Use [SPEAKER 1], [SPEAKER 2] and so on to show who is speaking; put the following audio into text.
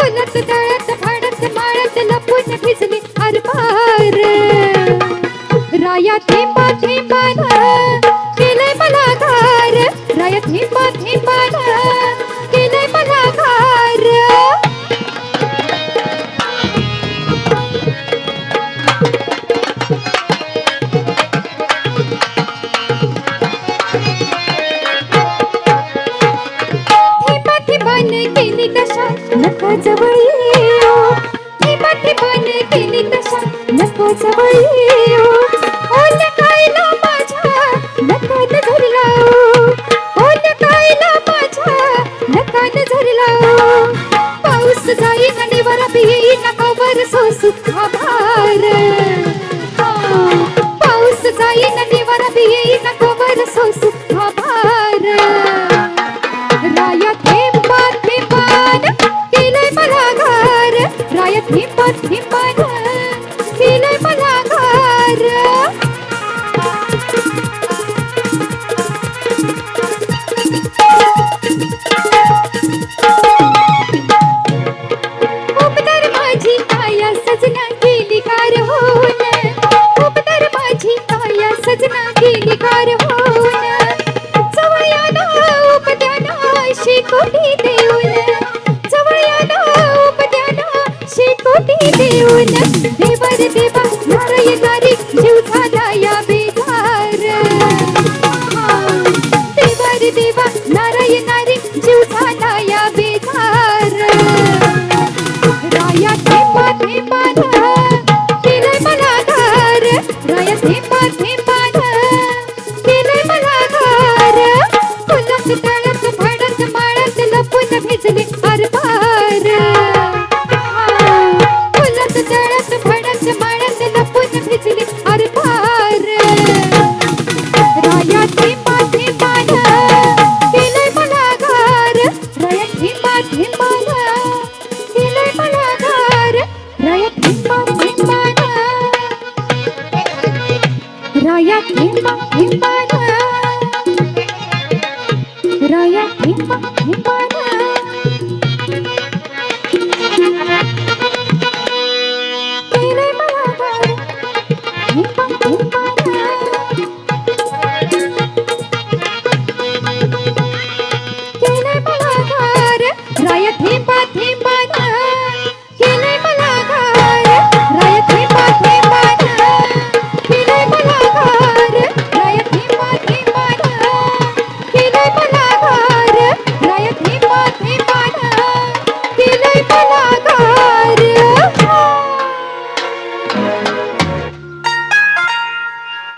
[SPEAKER 1] फुलत तळत फाडत माळत लपून भिजली हरभार राया थेंबा थेंबाला जवळ येऊ थेंबा थेंबान केली दशा नको जवळ येऊ ओ नकायला माझ्या नका नजर लावू ओ नकायला माझ्या लावू पाऊस आणि सोसू शेकोटी देऊन. जवळयाना उपद्याना शेकोटी देऊन. देवर देवा नारायणारी जीव झाला या बेजार देवर देवा नारायणारी जीव झाला या बेजार राया थेंबा थेंबान केलंय मला धार राया थेंबा थेंबान केलंय मला धार फुलत लपून भिजले फुलत तळत भडत माळत लपून भिजले अरबार राया थेंबा थेंबान केलंय मला घार राया थेंबा थेंबान केलंय मला राया